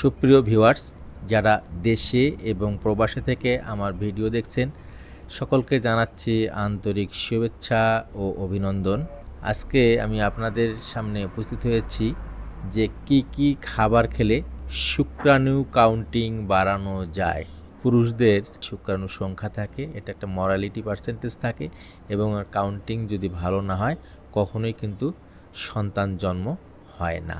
সুপ্রিয় ভিউয়ার্স, যারা দেশে এবং প্রবাসে থেকে আমার ভিডিও দেখছেন, সকলকে জানাচ্ছি আন্তরিক শুভেচ্ছা ও অভিনন্দন। আজকে আমি আপনাদের সামনে উপস্থিত হয়েছি যে কি কি খাবার খেলে শুক্রাণু কাউন্টিং বাড়ানো যায়। পুরুষদের শুক্রাণু সংখ্যা থাকে, এটা একটা মরালিটি পার্সেন্টেজ থাকে, এবং কাউন্টিং যদি ভালো না হয়, কখনোই কিন্তু সন্তান জন্ম হয় না।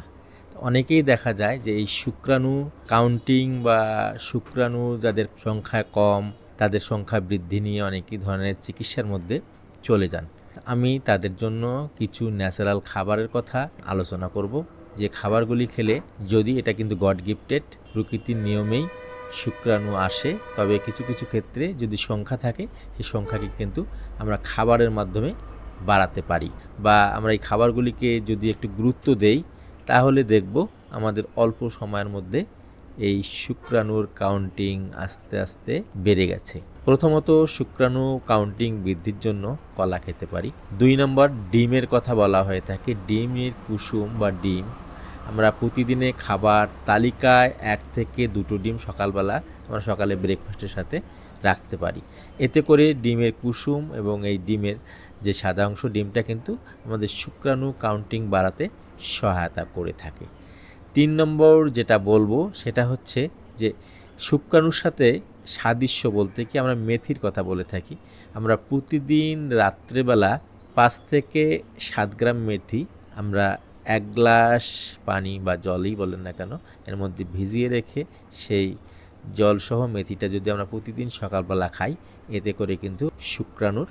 অনেকেই দেখা যায় যে এই শুক্রাণু কাউন্টিং বা শুক্রাণু যাদের সংখ্যা কম, তাদের সংখ্যা বৃদ্ধি নিয়ে অনেকই ধরনের চিকিৎসার মধ্যে চলে যান। আমি তাদের জন্য কিছু ন্যাচারাল খাবারের কথা আলোচনা করব। যে খাবারগুলি খেলে যদি এটা কিন্তু গড গিফটেড প্রকৃতির নিয়মেই শুক্রাণু আসে, তবে কিছু কিছু ক্ষেত্রে যদি সংখ্যা থাকে, সেই সংখ্যাকে কিন্তু আমরা খাবারের মাধ্যমে বাড়াতে পারি। বা আমরা এই খাবারগুলিকে যদি একটু গুরুত্ব দেই তাহলে দেখব আমাদের অল্প সময়ের মধ্যে এই শুক্রাণুর কাউন্টিং আস্তে আস্তে বেড়ে গেছে। প্রথমত শুক্রাণু কাউন্টিং বৃদ্ধির জন্য কলা খেতে পারি। দুই নম্বর ডিমের কথা বলা হয়ে থাকে। ডিমের কুসুম বা ডিম, আমরা প্রতিদিনে খাবার তালিকায় এক থেকে দুটো ডিম সকালবেলা আমরা সকালে ব্রেকফাস্টের সাথে রাখতে পারি। এতে করে ডিমের কুসুম এবং এই ডিমের যে সাদা অংশ, ডিমটা কিন্তু আমাদের শুক্রাণু কাউন্টিং বাড়াতে সহায়তা করে থাকে। তিন নম্বর যেটা বলব সেটা হচ্ছে যে শুক্রাণুর সাথে সাদৃশ্য বলতে কি আমরা মেথির কথা বলে থাকি। আমরা প্রতিদিন রাত্রেবেলা পাঁচ থেকে সাত গ্রাম মেথি আমরা এক গ্লাস পানি বা জলই বলেন না কেন এর মধ্যে ভিজিয়ে রেখে সেই জলসহ মেথিটা যদি আমরা প্রতিদিন সকালবেলা খাই, এতে করে কিন্তু শুক্রাণুর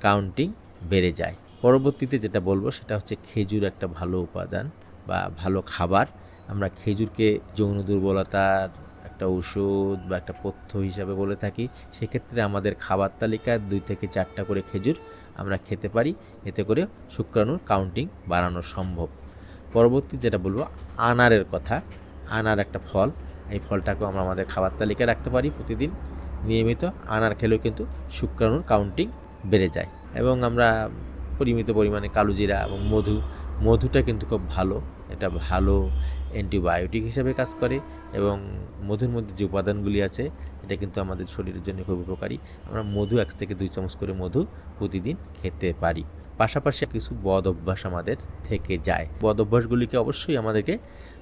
কাউন্টিং বেড়ে যায়। পরবর্তীতে যেটা বলব সেটা হচ্ছে খেজুর একটা ভালো উপাদান বা ভালো খাবার। আমরা খেজুরকে যৌন দুর্বলতার একটা ওষুধ বা একটা পথ্য হিসাবে বলে থাকি। সেক্ষেত্রে আমাদের খাবার তালিকায় দুই থেকে চারটা করে খেজুর আমরা খেতে পারি। এতে করে শুক্রাণুর কাউন্টিং বাড়ানো সম্ভব। পরবর্তী যেটা বলব, আনারের কথা। আনার একটা ফল। এই ফলটাকেও আমরা আমাদের খাবার তালিকায় রাখতে পারি প্রতিদিন। নিয়মিত আনার খেলেও কিন্তু শুক্রাণুর কাউন্টিং বেড়ে যায়। এবং আমরা পরিমিত পরিমাণে কালোজিরা এবং মধু। মধুটা কিন্তু খুব ভালো। এটা ভালো অ্যান্টিবায়োটিক হিসেবে কাজ করে এবং মধুর মধ্যে যে উপাদানগুলি আছে, এটা কিন্তু আমাদের শরীরের জন্য খুব উপকারী। আমরা মধু এক থেকে দুই চামচ করে মধু প্রতিদিন খেতে পারি। পাশাপাশি কিছু বদ অভ্যাস আমাদের থেকে যায়। বদ অভ্যাসগুলিকে অবশ্যই আমাদেরকে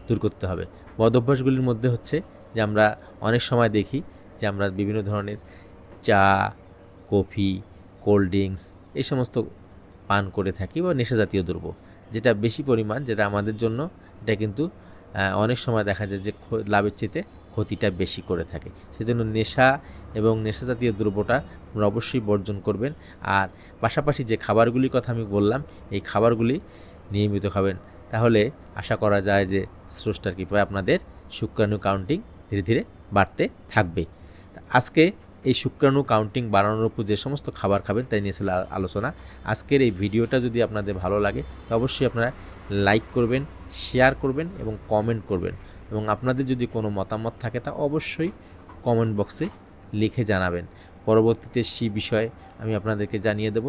দূর করতে হবে। বদ অভ্যাসগুলির মধ্যে হচ্ছে যে আমরা অনেক সময় দেখি যে আমরা বিভিন্ন ধরনের চা, কফি, কোল্ড ড্রিঙ্কস এই সমস্ত পান করে থাকি বা নেশা জাতীয় দ্রব্য, যেটা বেশি পরিমাণ, যেটা আমাদের জন্য, এটা কিন্তু অনেক সময় দেখা যায় যে লাভের চেতে ক্ষতিটা বেশি করে থাকে। সেজন্য নেশা এবং নেশা জাতীয় দ্রব্যটা অবশ্যই বর্জন করবেন। আর পাশাপাশি যে খাবারগুলির কথা আমি বললাম, এই খাবারগুলি নিয়মিত খাবেন। তাহলে আশা করা যায় যে স্রষ্টার কৃপায় আপনাদের শুক্রাণু কাউন্টিং ধীরে ধীরে বাড়তে থাকবে। আজকে এই শুক্রাণু কাউন্টিং বাড়ানোর উপর যে সমস্ত খাবার খাবেন তাই নিয়ে ছিল আলোচনা। আজকের এই ভিডিওটা যদি আপনাদের ভালো লাগে, তো অবশ্যই আপনারা লাইক করবেন শেয়ার করবেন এবং কমেন্ট করবেন। এবং আপনাদের যদি কোনো মতামত থাকে তা অবশ্যই কমেন্ট বক্সে লিখে জানাবেন। পরবর্তীতে সেই বিষয়ে আমি আপনাদেরকে জানিয়ে দেব।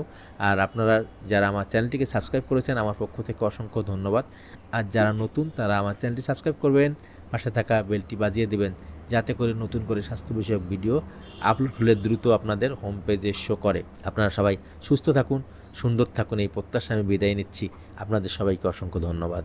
আর আপনারা যারা আমার চ্যানেলটিকে সাবস্ক্রাইব করেছেন, আমার পক্ষ থেকে অসংখ্য ধন্যবাদ। আর যারা নতুন, তারা আমার চ্যানেলটি সাবস্ক্রাইব করবেন, পাশে থাকা বেলটি বাজিয়ে দেবেন। যাতে করে নতুন করে স্বাস্থ্য বিষয়ক ভিডিও আপলোড হলে দ্রুত আপনাদের হোম পেজে শো করে। আপনারা সবাই সুস্থ থাকুন, সুন্দর থাকুন, এই প্রত্যাশা আমি বিদায় নিচ্ছি। আপনাদের সবাইকে অসংখ্য ধন্যবাদ।